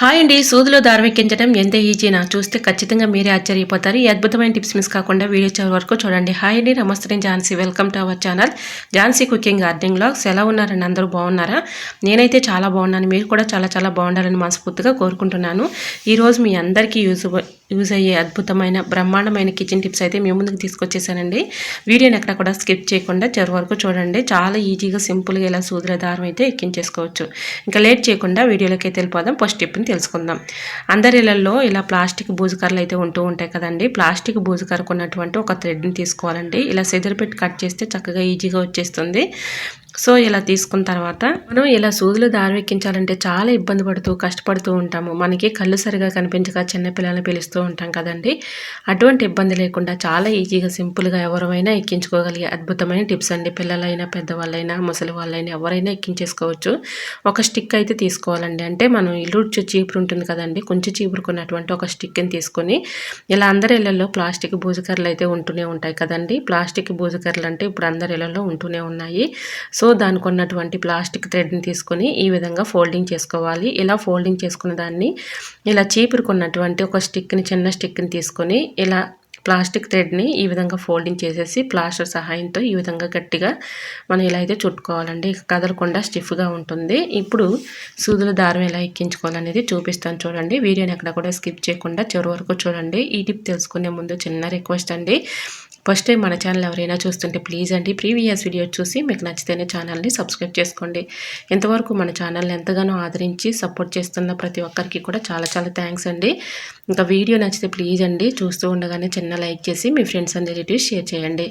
Hi అండి. సూదులో దారమేక్కించడం ఎంత ఈజీనా? చూస్తే ఖచ్చితంగా మీరే ఆశ్చర్యపోతారు. ఈ అద్భుతమైన టిప్స్ మిస్ కాకుండా వీడియో చివరి వరకు చూడండి. హాయ్ అండి. నమస్తే నేను Jhansi. Welcome to our channel. Jhansi cooking gardening blogs ఎలా ఉన్నారండి? అందరూ బాగున్నారా? నేనైతే చాలా బాగున్నాను. మీరు కూడా చాలా చాలా బాగుండాలని మనస్ఫూర్తిగా కోరుకుంటున్నాను. ఈరోజు మీ అందరికీ యూజ్ యూజ్ అయ్యే అద్భుతమైన బ్రహ్మాండమైన కిచెన్ టిప్స్ అయితే మీ ముందుకు తీసుకొచ్చేసానండి. వీడియోని ఎక్కడ కూడా స్కిప్ చేయకుండా చివరి వరకు చూడండి. చాలా ఈజీగా సింపుల్గా ఇలా సూదుల దారం అయితే ఎక్కించేసుకోవచ్చు. ఇంకా లేట్ చేయకుండా వీడియోలోకి అయితే వెళ్ళిపోదాం. ఫస్ట్ టిప్ని తెలుసుకుందాం. అందరి ఇళ్ళలో ఇలా ప్లాస్టిక్ బూజుకర్రలు అయితే ఉంటూ ఉంటాయి కదండి. ప్లాస్టిక్ బూజుకరకు ఉన్నటువంటి ఒక థ్రెడ్ని తీసుకోవాలండి. ఇలా సెదరు పెట్టి కట్ చేస్తే చక్కగా ఈజీగా వచ్చేస్తుంది. సో ఇలా తీసుకున్న తర్వాత మనం ఇలా సూదులు దారి ఎక్కించాలంటే చాలా ఇబ్బంది పడుతూ కష్టపడుతూ ఉంటాము. మనకి కళ్ళు సరిగా కనిపించక చిన్నపిల్లల్ని పిలుస్తూ ఉంటాం కదండి. అటువంటి ఇబ్బంది లేకుండా చాలా ఈజీగా సింపుల్గా ఎవరైనా ఎక్కించుకోగలిగే అద్భుతమైన టిప్స్ అండి. పిల్లలైనా పెద్దవాళ్ళైనా ముసలి వాళ్ళైనా ఎవరైనా ఎక్కించేసుకోవచ్చు. ఒక స్టిక్ అయితే తీసుకోవాలండి. అంటే మనం ఇల్లు చీపురు ఉంటుంది కదండి. కొంచెం చీపురుకున్నటువంటి ఒక స్టిక్ని తీసుకొని ఇలా అందరి ఇళ్ళలో ప్లాస్టిక్ బూజుకర్రలు అయితే ఉంటూనే ఉంటాయి కదండి. ప్లాస్టిక్ బూజుకర్రలు అంటే ఇప్పుడు అందరి ఇళ్ళలో ఉంటూనే ఉన్నాయి. సో దానికి ఉన్నటువంటి ప్లాస్టిక్ థ్రెడ్ని తీసుకొని ఈ విధంగా ఫోల్డింగ్ చేసుకోవాలి. ఇలా ఫోల్డింగ్ చేసుకున్న దాన్ని ఇలా చీపురుకున్నటువంటి ఒక స్టిక్ని చిన్న స్టిక్ని తీసుకొని ఇలా ప్లాస్టిక్ థ్రెడ్ని ఈ విధంగా ఫోల్డింగ్ చేసేసి ప్లాస్టర్ సహాయంతో ఈ విధంగా గట్టిగా మనం ఇలా అయితే చుట్టుకోవాలండి. కదలకుండా స్టిఫ్గా ఉంటుంది. ఇప్పుడు సూదుల దారం ఎలా ఎక్కించుకోవాలనేది చూపిస్తాను చూడండి. వీడియోని ఎక్కడ కూడా స్కిప్ చేయకుండా చివరి వరకు చూడండి. ఈ టిప్ తెలుసుకునే ముందు చిన్న రిక్వెస్ట్ అండి. ఫస్ట్ టైం మన ఛానల్ ఎవరైనా చూస్తుంటే ప్లీజ్ అండి ప్రీవియస్ వీడియో చూసి మీకు నచ్చితేనే ఛానల్ని సబ్స్క్రైబ్ చేసుకోండి. ఇంతవరకు మన ఛానల్ని ఎంతగానో ఆదరించి సపోర్ట్ చేస్తున్న ప్రతి ఒక్కరికి కూడా చాలా చాలా థ్యాంక్స్ అండి. ఇంకా వీడియో నచ్చితే ప్లీజ్ అండి చూస్తూ ఉండగానే చిన్న లైక్ చేసి మీ ఫ్రెండ్స్ అండ్ రిలేటివ్స్ షేర్ చేయండి.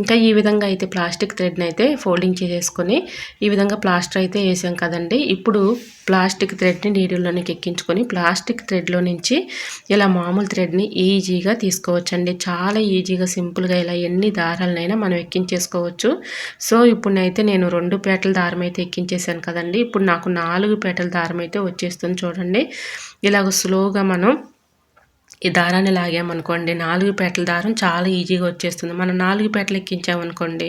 ఇంకా ఈ విధంగా అయితే ప్లాస్టిక్ థ్రెడ్ని అయితే ఫోల్డింగ్ చేసేసుకొని ఈ విధంగా ప్లాస్టర్ అయితే వేసాం కదండి. ఇప్పుడు ప్లాస్టిక్ థ్రెడ్ని నీడిల్లోనికి ఎక్కించుకొని ప్లాస్టిక్ థ్రెడ్లో నుంచి ఇలా మామూలు థ్రెడ్ని ఈజీగా తీసుకోవచ్చండి. చాలా ఈజీగా సింపుల్గా ఇలా ఎన్ని దారాలనైనా మనం ఎక్కించేసుకోవచ్చు. సో ఇప్పుడు అయితే నేను రెండు పేటల దారం అయితే ఎక్కించేసాను కదండి. ఇప్పుడు నాకు నాలుగు పేటల దారం అయితే వచ్చేస్తుంది చూడండి. ఇలాగ స్లోగా మనం ఈ దారాన్ని లాగామనుకోండి నాలుగు పేటల దారం చాలా ఈజీగా వచ్చేస్తుంది. మనం నాలుగు పేటలు ఎక్కించామనుకోండి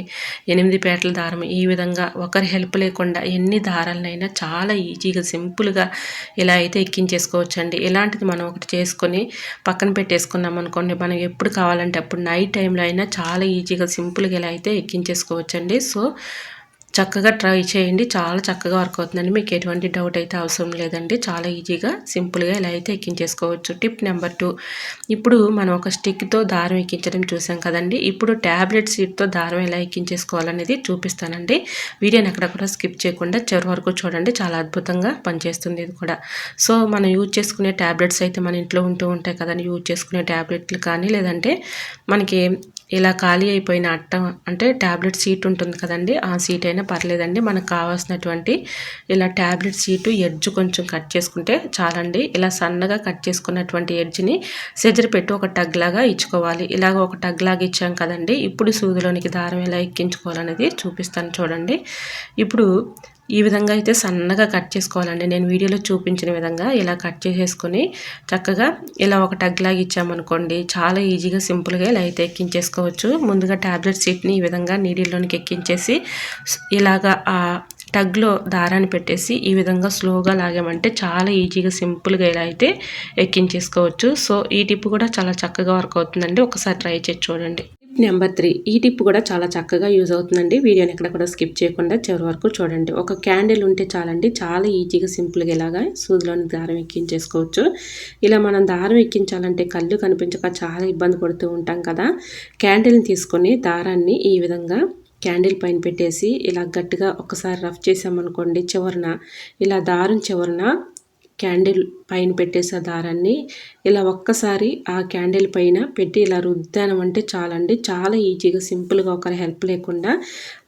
ఎనిమిది పేటల దారం ఈ విధంగా ఒకరి హెల్ప్ లేకుండా ఎన్ని దారాలనైనా చాలా ఈజీగా సింపుల్గా ఇలా అయితే ఎక్కించేసుకోవచ్చు అండి ఇలాంటిది మనం ఒకటి చేసుకొని పక్కన పెట్టేసుకున్నాం అనుకోండి మనం ఎప్పుడు కావాలంటే అప్పుడు నైట్ టైంలో అయినా చాలా ఈజీగా సింపుల్గా ఇలా అయితే ఎక్కించేసుకోవచ్చు అండి సో చక్కగా ట్రై చేయండి. చాలా చక్కగా వర్క్ అవుతుందండి. మీకు ఎటువంటి డౌట్ అయితే అవసరం లేదండి. చాలా ఈజీగా సింపుల్గా ఇలా అయితే ఎక్కించేసుకోవచ్చు. Tip number two. ఇప్పుడు మనం ఒక స్టిక్తో దారం ఎక్కించడం చూసాం కదండి. ఇప్పుడు ట్యాబ్లెట్ సీట్తో దారం ఎలా ఎక్కించేసుకోవాలనేది చూపిస్తానండి. వీడియోని ఎక్కడ కూడా స్కిప్ చేయకుండా చివరి వరకు చూడండి. చాలా అద్భుతంగా పనిచేస్తుంది ఇది కూడా. సో మనం యూజ్ చేసుకునే ట్యాబ్లెట్స్ అయితే మన ఇంట్లో ఉంటూ ఉంటాయి కదండి. యూజ్ చేసుకునే ట్యాబ్లెట్లు కానీ లేదంటే మనకి ఇలా ఖాళీ అయిపోయిన అట్ట అంటే ట్యాబ్లెట్ సీట్ ఉంటుంది కదండి ఆ సీట్ అయినా పర్లేదండి. మనకు కావాల్సినటువంటి ఇలా ట్యాబ్లెట్ సీటు ఎడ్జ్ కొంచెం కట్ చేసుకుంటే చాలండి. ఇలా సన్నగా కట్ చేసుకున్నటువంటి ఎడ్జ్ని సెజర్ పెట్టి ఒక టగ్ లాగా ఇచ్చుకోవాలి. ఇలాగ ఒక టగ్ లాగా ఇచ్చాం కదండి ఇప్పుడు సూదిలోనికి దారం ఎలా ఎక్కించుకోవాలనేది చూపిస్తాను చూడండి. ఇప్పుడు ఈ విధంగా అయితే సన్నగా కట్ చేసుకోవాలండి. నేను వీడియోలో చూపించిన విధంగా ఇలా కట్ చేసేసుకొని చక్కగా ఇలా ఒక టగ్ లాగా ఇచ్చామనుకోండి చాలా ఈజీగా సింపుల్గా ఇలా అయితే ఎక్కించేసుకోవచ్చు. ముందుగా ట్యాబ్లెట్ సీట్ని ఈ విధంగా నీడిల్లోనికి ఎక్కించేసి ఇలాగా ఆ టగ్లో దారాన్ని పెట్టేసి ఈ విధంగా స్లోగా లాగామంటే చాలా ఈజీగా సింపుల్గా ఇలా అయితే ఎక్కించేసుకోవచ్చు. సో ఈ టిప్ కూడా చాలా చక్కగా వర్క్ అవుతుందండి. ఒకసారి ట్రై చేసి చూడండి. నెంబర్ త్రీ ఈ టిప్ కూడా చాలా చక్కగా యూజ్ అవుతుందండి. వీడియోని ఎక్కడ కూడా స్కిప్ చేయకుండా చివరి వరకు చూడండి. ఒక క్యాండిల్ ఉంటే చాలండి. చాలా ఈజీగా సింపుల్గా ఇలాగా సూదిలోని దారం ఎక్కించేసుకోవచ్చు. ఇలా మనం దారం ఎక్కించాలంటే కళ్ళు కనిపించక చాలా ఇబ్బంది పడుతూ ఉంటాం కదా. క్యాండిల్ని తీసుకొని దారాన్ని ఈ విధంగా క్యాండిల్ పైన పెట్టేసి ఇలా గట్టిగా ఒకసారి రఫ్ చేసామనుకోండి చివరన ఇలా దారం చివరన క్యాండిల్ పైన పెట్టేసే దారాన్ని ఇలా ఒక్కసారి ఆ క్యాండిల్ పైన పెట్టి ఇలా రుద్దానమంటే చాలండి. చాలా ఈజీగా సింపుల్గా ఒకరి హెల్ప్ లేకుండా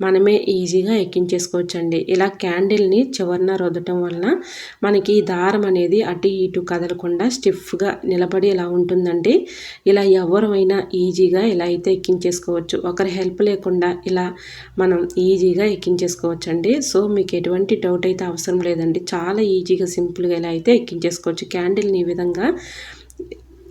మనమే ఈజీగా ఎక్కించేసుకోవచ్చండి. ఇలా క్యాండిల్ని చివరిన రుద్దటం వలన మనకి ఈ దారం అనేది అటు ఇటు కదలకుండా స్టిఫ్గా నిలబడి ఇలా ఉంటుందండి. ఇలా ఎవరైనా ఈజీగా ఇలా అయితే ఎక్కించేసుకోవచ్చు. ఒకరి హెల్ప్ లేకుండా ఇలా మనం ఈజీగా ఎక్కించేసుకోవచ్చండి. సో మీకు ఎటువంటి డౌట్ అయితే అవసరం లేదండి. చాలా ఈజీగా సింపుల్గా ఇలా అయితే ఎక్కించేసుకోవచ్చు. క్యాండిల్ని ఈ విధంగా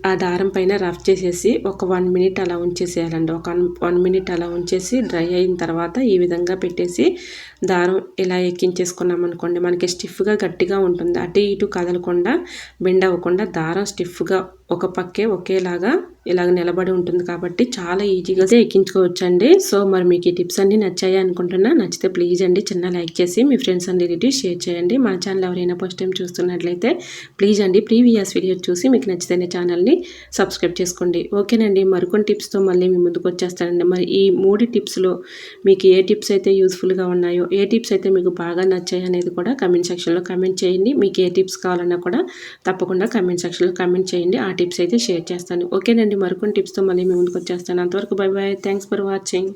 ఆ దారం పైన రఫ్ చేసేసి ఒక వన్ మినిట్ అలా ఉంచేసేయాలండి. ఒక వన్ మినిట్ అలా ఉంచేసి డ్రై అయిన తర్వాత ఈ విధంగా పెట్టేసి దారం ఇలా ఎక్కించేసుకున్నాం అనుకోండి మనకి స్టిఫ్గా గట్టిగా ఉంటుంది. అటు ఇటు కదలకుండా బెండ్ అవ్వకుండా దారం స్టిఫ్గా ఒక పక్కే ఒకేలాగా ఇలాగ నిలబడి ఉంటుంది కాబట్టి చాలా ఈజీగా ఎక్కించుకోవచ్చండి. సో మరి మీకు ఈ టిప్స్ అన్ని నచ్చాయి అనుకుంటున్నా నచ్చితే ప్లీజ్ అండి చిన్న లైక్ చేసి మీ ఫ్రెండ్స్ అండ్ రిలేటివ్స్ షేర్ చేయండి. మా ఛానల్ ఎవరైనా ఫస్ట్ టైం చూస్తున్నట్లయితే ప్లీజ్ అండి ప్రీవియస్ వీడియో చూసి మీకు నచ్చితే ఛానల్ని సబ్స్క్రైబ్ చేసుకోండి. ఓకేనండి మరికొన్ని టిప్స్తో మళ్ళీ మీ ముందుకు వచ్చేస్తానండి. మరి ఈ మూడు టిప్స్లో మీకు ఏ టిప్స్ అయితే యూస్ఫుల్గా ఉన్నాయో ఏ టిప్స్ అయితే మీకు బాగా నచ్చాయి అనేది కూడా కమెంట్ సెక్షన్లో కమెంట్ చేయండి. మీకు ఏ టిప్స్ కావాలన్నా కూడా తప్పకుండా కమెంట్ సెక్షన్లో కమెంట్ చేయండి. ఆ టిప్స్ అయితే షేర్ చేస్తాను. ఓకేనండి మరికొన్ని టిప్స్తో మళ్ళీ మీ ముందుకు వచ్చేస్తాను. అంతవరకు bye bye thanks for watching